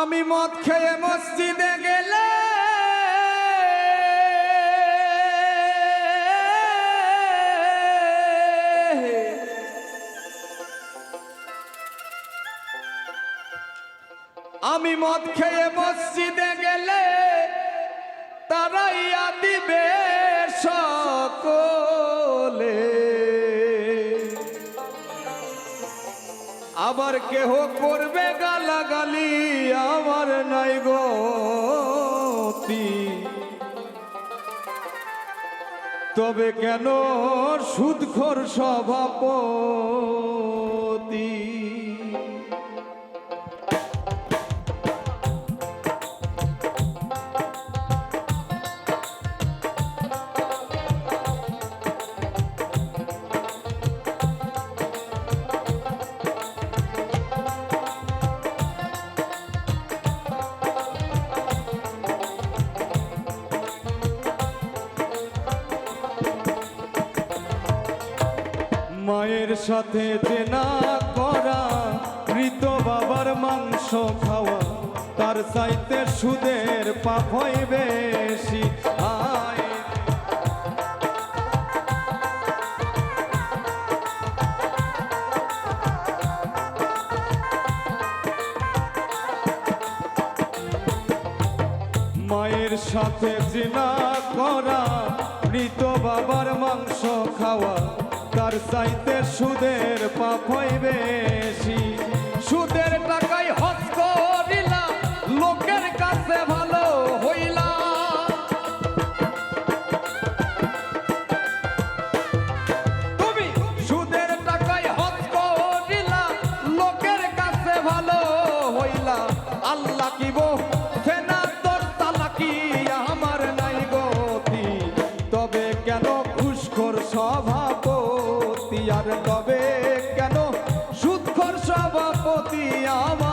আমি মদ খেয়ে মসজিদে গেলে। আমি মদ খেয়ে মসজিদে গেলে, তারাইয়া দিবে সকলে। আবার কেহ করবে গালাগালি গতি তবে কেন সুদখোর সভাপতি? সাথে চেনা করা, মৃত বাবার মাংস খাওয়া, তার চাইতে সুদের পাপ হয় বেশি। মায়ের সাথে জিনা করা, মৃত বাবার মাংস খাওয়া সুদের পাপ হয় বেশি। সভাপতি আর কবে কেন? সুৎখর সভাপতি আমার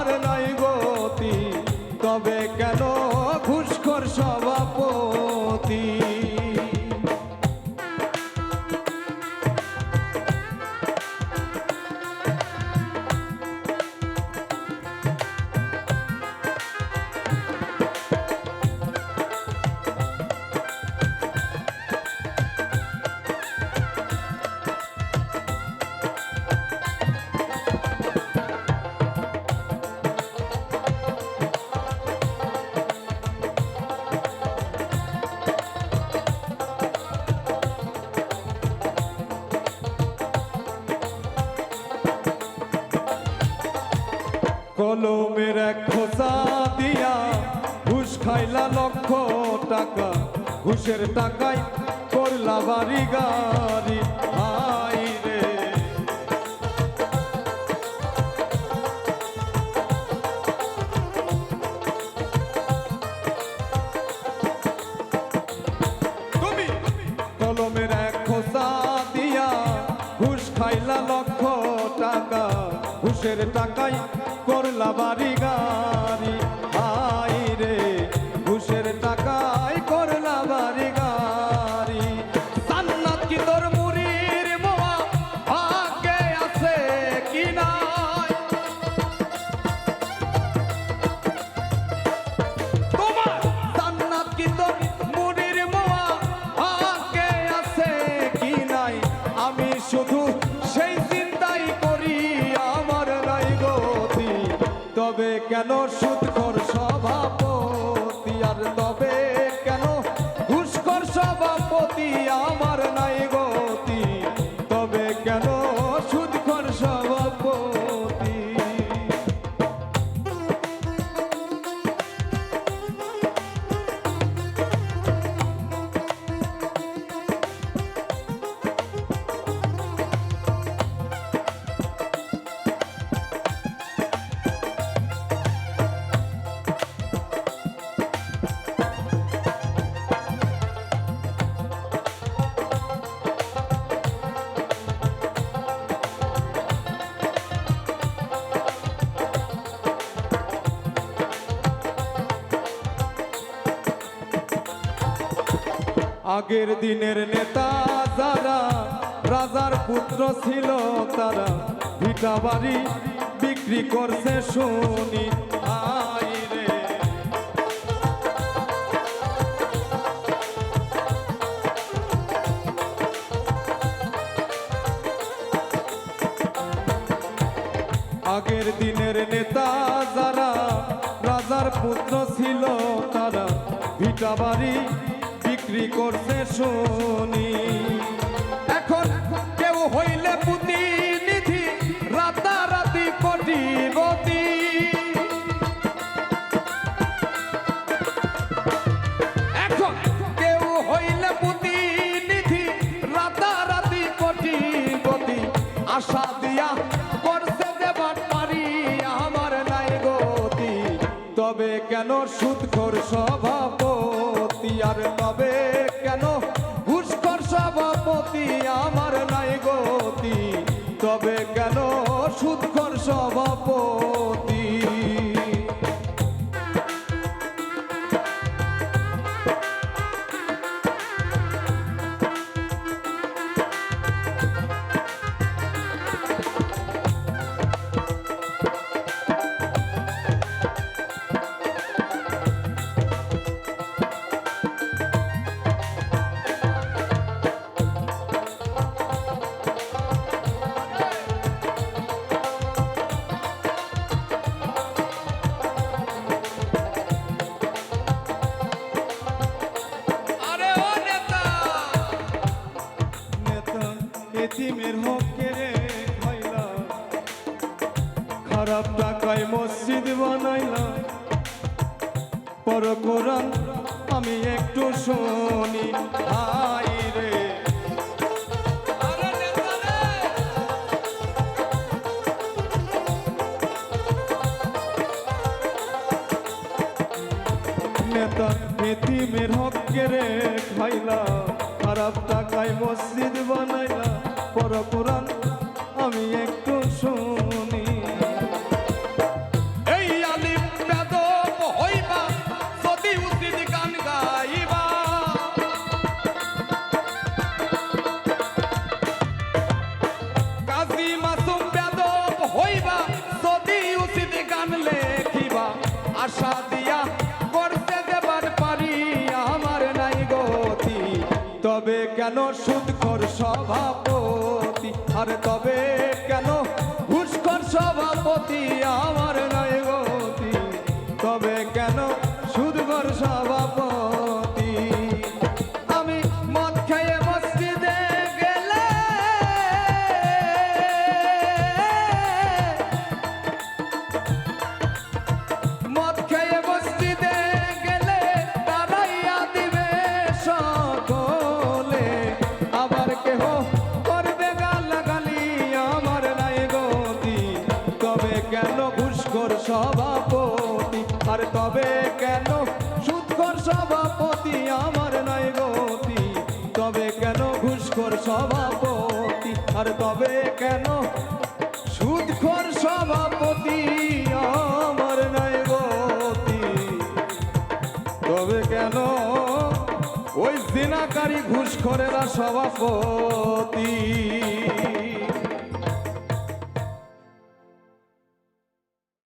কলমের এক খোসা দিয়া ঘুষ খাইলা লক্ষ টাকা। ঘুষের টাকায় করলা বাড়ি গাড়ি। রে। এক খোসা দিয়া ঘুষ খাইলা টাকা। টাকায় বাড়ি গাড়ি কেন সুদ সভাপতি আগের দিনের নেতা যারা, রাজার পুত্র ছিল তারা, ভিটা বাড়ি বিক্রি করছে শুনি আগের দিনের নেতা যারা, রাজার পুত্র ছিল তারা, ভিটা বাড়ি বিক্রি করছে শুনি এখন কেউ হইলে প্রতিনিধি, রাতারাতি কোটিপতি। এখন কেউ হইলে প্রতিনিধি, রাতারাতি কোটিপতি। আশা দিয়া করছে দেবার পারি আমার নাই গতি। তবে কেন সুদখোর সভাপতি আর তবে কেন? ঘুষখোর সভাপতি আমার নাই গতি। তবে কেন সুৎকর সভাপতি এতিমের হকে রে খাইলা খারাপ টাকায় মসজিদ বানাইলা। পর কোরআন আমি একটু শুনি। হাই রে। নেতা রে। নেতা রে খাইলা খারাপ টাকায় মসজিদ বানাইলা। পর আমি একটু শুনি। এই হইবা, যদি উচিত গান গাইবা। কাজী মাসুম হইবা, যদি উচিত গান লেখিবা। আশা দিয়া করতে দেবার পারি, আমার নাই গতি। তবে কেন সুদখোর সভাপতি আর তবে সভাপতি। আর তবে কেন? সুদখোর সভাপতি আমার নাই তবে কেন? ওই দিনাকারী ঘুষখোরেরা সভাপতি।